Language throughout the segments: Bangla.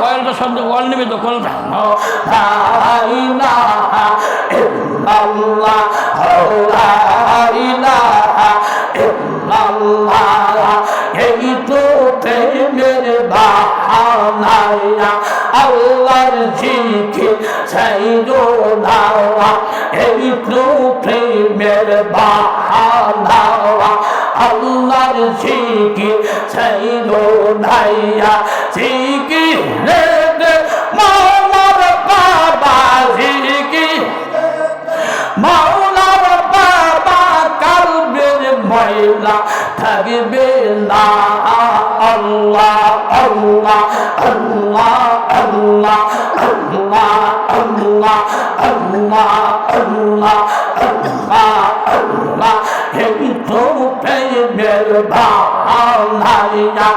কয়েলটা শব্দ ওয়াল নেবে তো কয়েলটা আল্লাহর জিকে সাইজো দাওয়া এই তো প্রেমের বা আল্লাহর জিকির চাইরো নাইয়া জিকির রে মাওলার বাবা জিকির মাওলার বাবা, কালবের ময়লা থাকবে না। আল্লাহ আল্লাহ আল্লাহ আল্লাহ আল্লাহ আল্লাহ আল্লাহ আল্লাহ। ভালাইয়া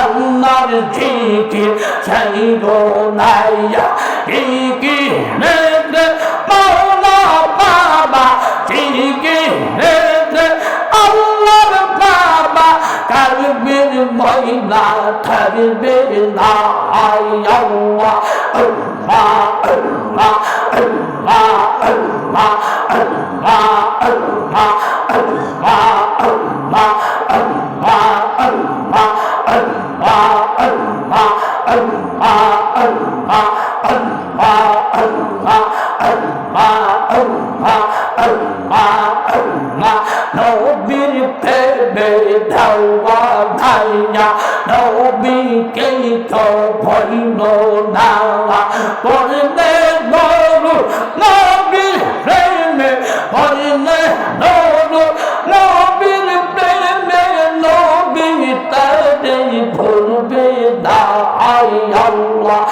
আল্লাহর জিকির সেই গোলাইয়া জিকির মৌলা বাবা জিকির মহিলা থাকবে না। আল্লাহ আল্লাহ আল্লাহ আল্লাহ। Nobody can tell, but you know now, but in that নবীর প্রেমে মরলে নব নবীর প্রেমে নবী তারে ভুলবে না আই আল্লাহ।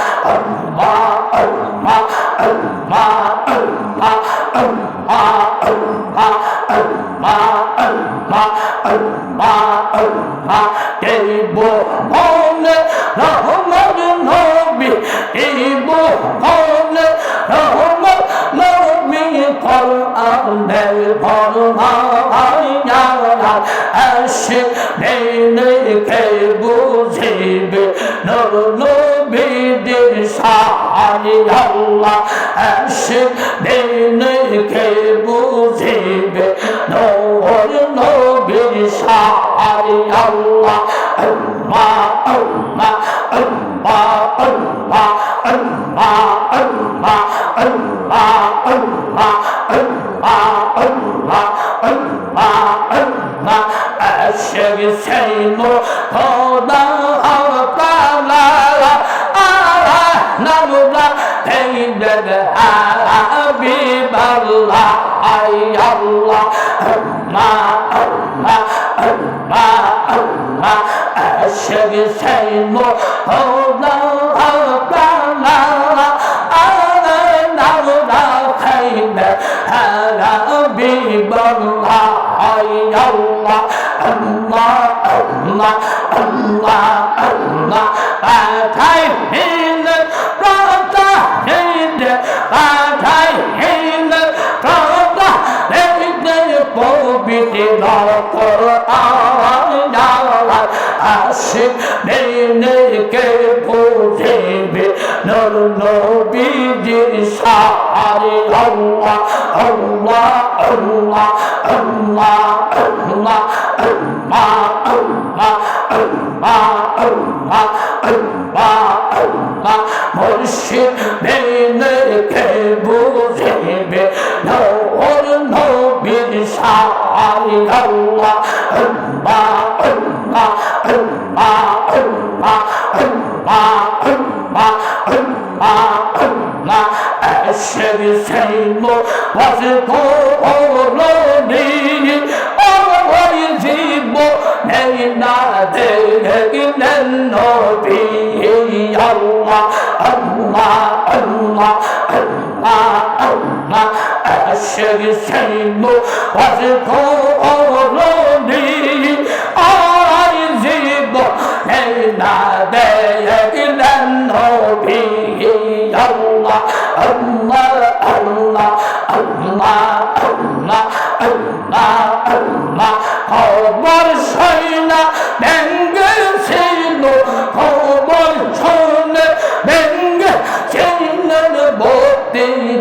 নবীদের সাহারি আল্লাহ আসে নেনে কে বুঝিবে নর নবীর সাহারি আল্লাহ আল্লাহ আল্লাহ আল্লাহ আল্লাহ আল্লাহ আল্লাহ আল্লাহ আল্লাহ আল্লাহ আল্লাহ আল্লাহ আল্লাহ আশর সাইনো খোদা নানুলা এই হাবিবাল্লাহ আই আল্লাহ মা মা মা মা আশগ সাইমু হওলা হওলা আনা নানুলা খাইন হাবিবাল্লাহ আই আল্লাহ আল্লাহ আল্লাহ আল্লাহ আল্লাহ আল্লাহ আল্লাহ পাঠাইল পবিত্র আসিকে বুঝিবে নর নবীজির সারে আল্লাহ আল্লাহ আল্লাহ আল্লাহ আল্লাহ আল্লাহ। মুর্শিদ কে বুঝিবে নর নবীর সারে আল্লাহ আল্লাহ আল্লাহ আল্লাহ আল্লাহ আল্লাহ আল্লাহ আল্লাহ আল্লাহ সাইনো ওয়াজকুরুনি ওই জীব Hey, now there,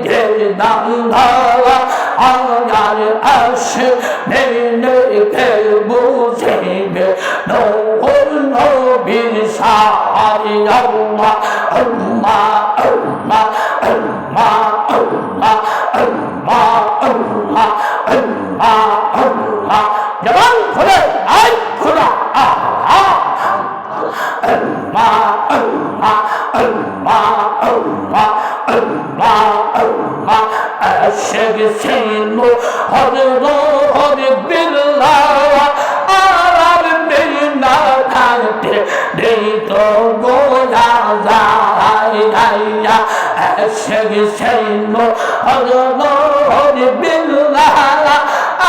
gerdan dağla Ağlar aşık beni gel bu zeyni Ne olur ne bir sağır yavla Ölma ölma ölma ölma ölma ölma ölma ölma Yalan kule ay kula aha Ölma ölma ölma ölma আশেক সিনু হযরত বিল্লাহ আর বিনা থাকতে দেই তো গোয়া যায় আইয়া আশেক সিনু হযরত বিল্লাহ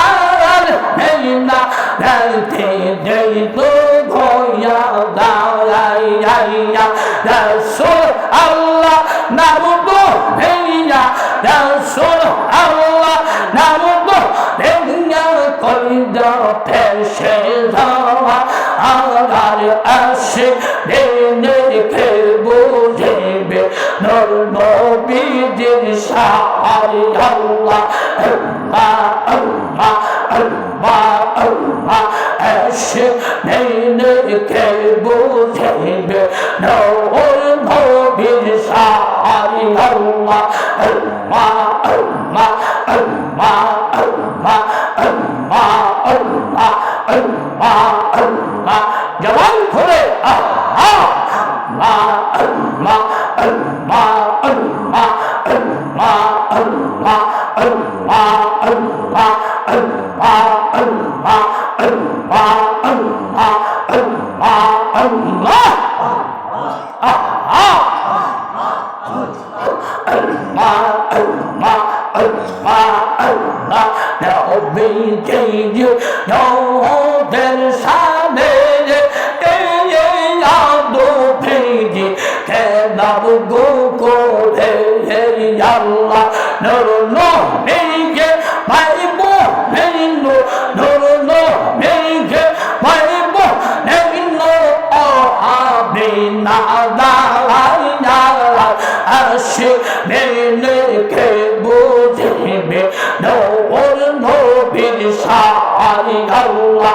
আর বিনা থাকতে দেই তো গোয়া যায় রসুল হেইয়া রসুল আল্লাহ নাম গো হেইয়া কই দে সে যাওয়া আগার আসে দেনে কে বুঝেবে নর নবীজির সাহারি। আল্লাহ আল্লাহ আল্লাহ আল্লাহ আল্লাহ আসে দেনে কে বুঝেবে নর জবান নবীকে দিও নদের সামনে খেলা গো করে আল্লাহ নর আল্লাহ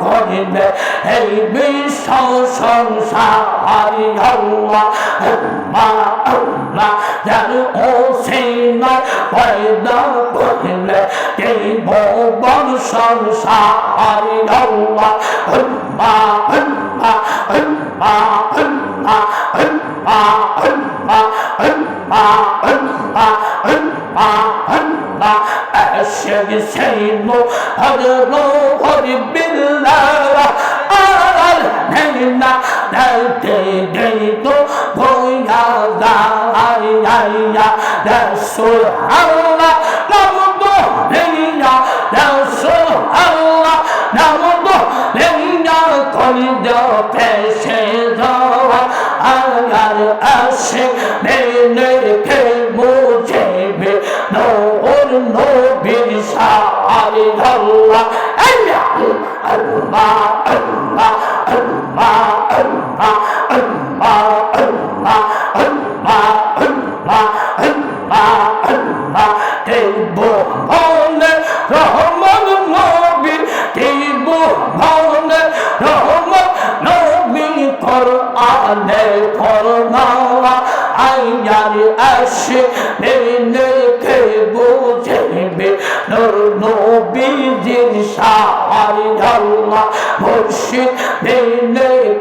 করবে। এই বিশ্ব সংসার আল্লাহ আল্লাহ যার ও সিনা পয়দা করলে এই ভুবন সংসার আল্লাহ আল্লাহ আল্লাহ أشهد شيء هذا روح بالله أرى الهنا نتديد بويا لا يا رسول الله Quran, Quran, I got it, I shit.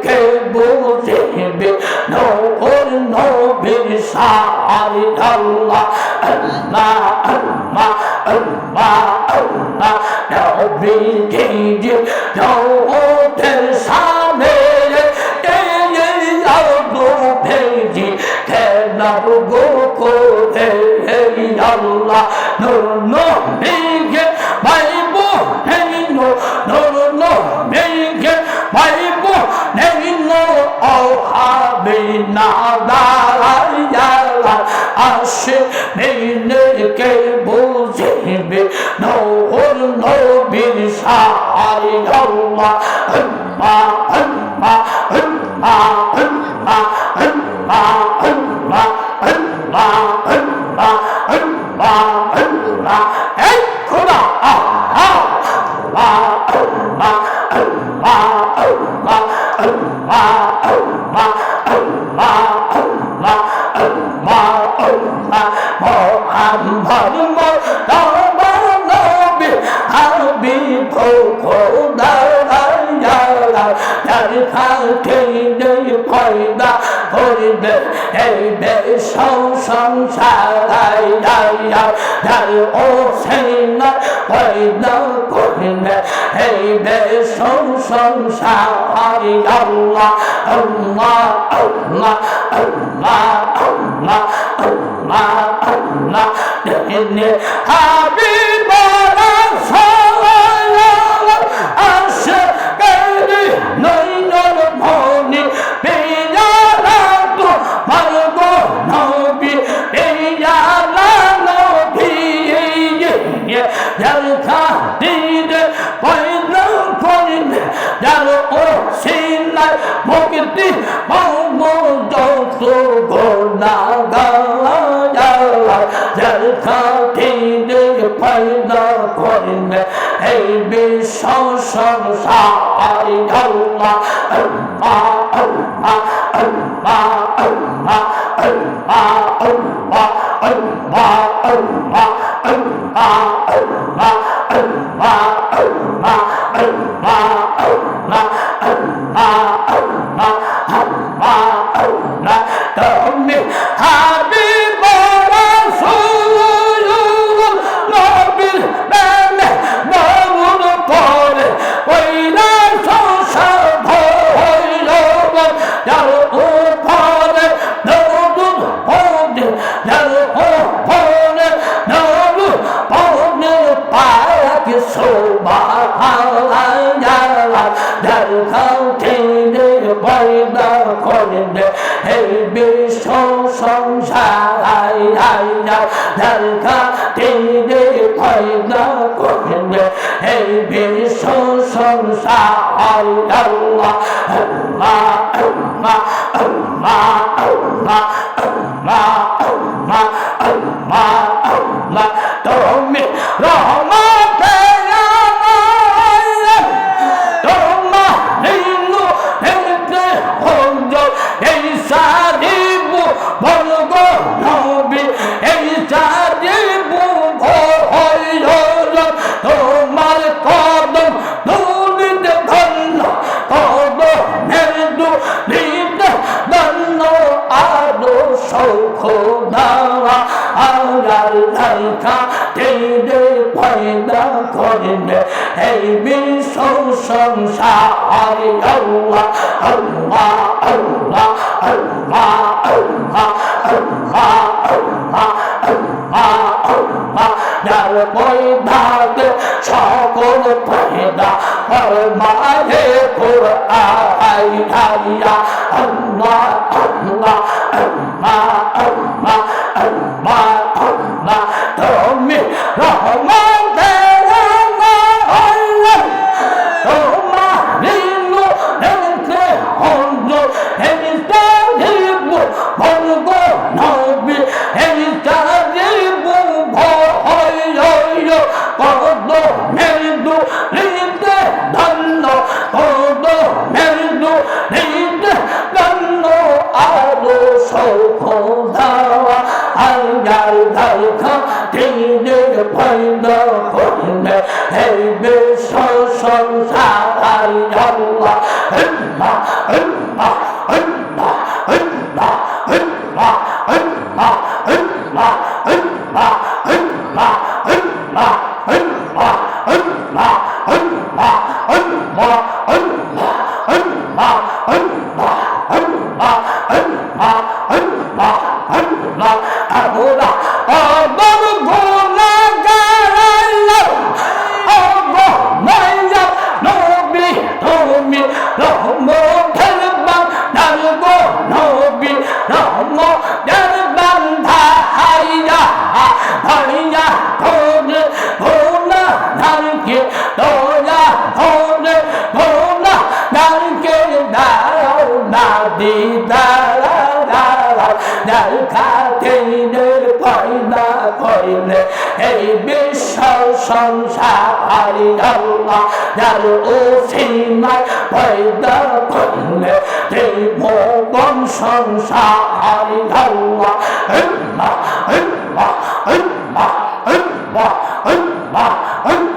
কে বুঝেবে নূর নবীর সারি আল্লাহ আল্লাহ আল্লাহ আল্লাহ আল্লাহ নবী জিজি নৌতের না দাঁড়াইয়া আসে মেনেকে বুঝিবে নৌর নবীর সাহারি আল্লাহ আল্লাহ আল্লাহ আল্লাহ আল্লাহ আল্লাহ আল্লাহ আল্লাহ আল্লাহ আল্লাহ আল্লাহ এই খোদা আল্লাহ আল্লাহ আল্লাহ আল্লাহ আল্লাহ আল্লাহ আল্লাহ Muhammad Muhammad এই দেশ সংসার ও সেনা করবে এই দেশ সংসার আল্লাহ আল্লাহ আল্লাহ আল্লাহ আল্লাহ আল্লাহ আল্লাহ দেখেনে খাতিরে পয়দা করিলে এই বিশ্ব সংসার আল্লাহ আল্লাহ আল্লাহ আল্লাহ আল্লাহ আল্লাহ আল্লাহ আল্লাহ আল্লাহ আল্লাহ আল্লাহ আল্লাহ আল্লাহ আল্লাহ আল্লাহ আল্লাহ আল্লাহ আল্লাহ আল্লাহ তুমি হাবিব সংসার যার খাতে পয়দা করবে। এই বিশ্ব সংসার আল্লাহ আল্লাহ আল্লাহ আল্লাহ আল্লাহ আল্লাহ আল্লাহ আল্লাহ আল্লাহ তুমি রহমতে সংসার আল্লাহ আল্লাহ আল্লাহ আল্লাহ আল্লাহ আল্লাহ আল্লাহ আল্লাহ আল্লাহ যার পয়দাতে সকল পয়দা ফরমায়ে কুরআন আল্লাহ কবদ্ধ মেরুদু প্রশংসা হারি আল্লাহ যার ও সিনাই পয়দার করলে যে ভবন সংসা হারি আল্লাহ আল্লাহ আল্লাহ আল্লাহ আল্লাহ আল্লাহ আল্লাহ